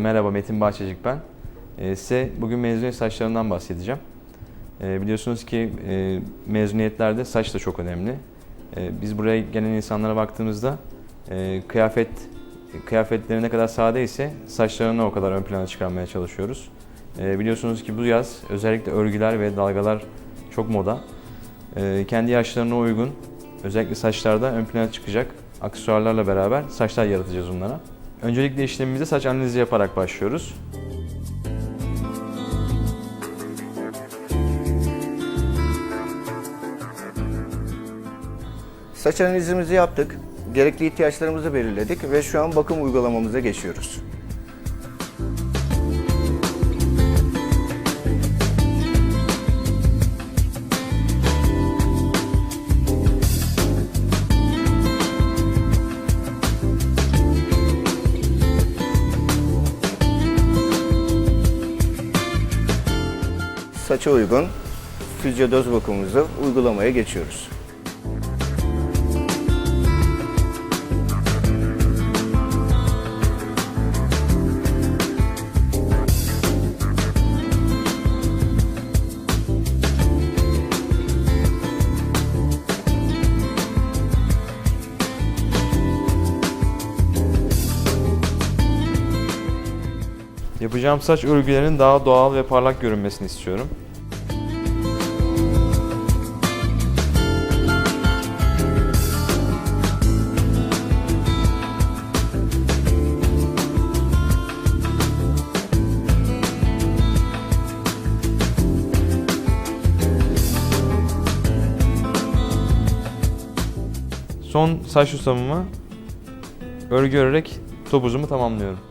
Merhaba Metin Bahçecik ben. Ee, size bugün mezuniyet saçlarından bahsedeceğim. Ee, biliyorsunuz ki e, mezuniyetlerde saç da çok önemli. Ee, biz buraya gelen insanlara baktığımızda e, kıyafet kıyafetleri ne kadar sade ise saçlarını o kadar ön plana çıkarmaya çalışıyoruz. Ee, biliyorsunuz ki bu yaz özellikle örgüler ve dalgalar çok moda. Ee, kendi yaşlarına uygun özellikle saçlarda ön plana çıkacak aksesuarlarla beraber saçlar yaratacağız onlara. Öncelikle işlemimize saç analizi yaparak başlıyoruz. Saç analizimizi yaptık. Gerekli ihtiyaçlarımızı belirledik ve şu an bakım uygulamamıza geçiyoruz. Saça uygun fizyodoz bakımımızı uygulamaya geçiyoruz. Yapacağım saç örgülerinin daha doğal ve parlak görünmesini istiyorum. Son saç tutamımı örgü örerek topuzumu tamamlıyorum.